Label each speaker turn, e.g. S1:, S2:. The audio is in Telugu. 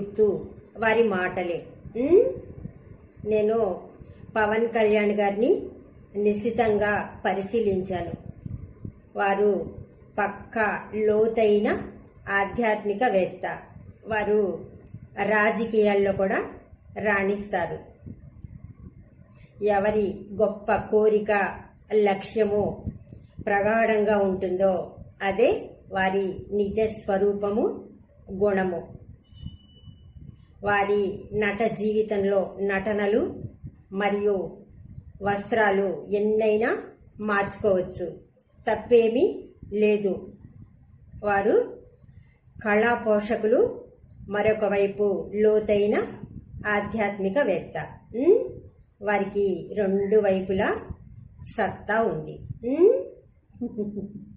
S1: గుర్తు వారి మాటలే. నేను పవన్ కళ్యాణ్ గారిని నిశ్చితంగా పరిశీలించాను. వారు పక్క లోతైన ఆధ్యాత్మికవేత్త. వారు రాజకీయాల్లో కూడా రాణిస్తారు. ఎవరి గొప్ప కోరిక లక్ష్యము ప్రగాఢంగా ఉంటుందో అదే వారి నిజ స్వరూపము గుణము. వారి నట జీవితంలో నటనలు మరియు వస్త్రాలు ఎన్నైనా మార్చుకోవచ్చు. తప్పేమీ లేదు. వారు కళా పోషకులు మరొక వైపు లోతైన ఆధ్యాత్మికవేత్త. వారికి రెండు వైపులా సత్తా ఉంది.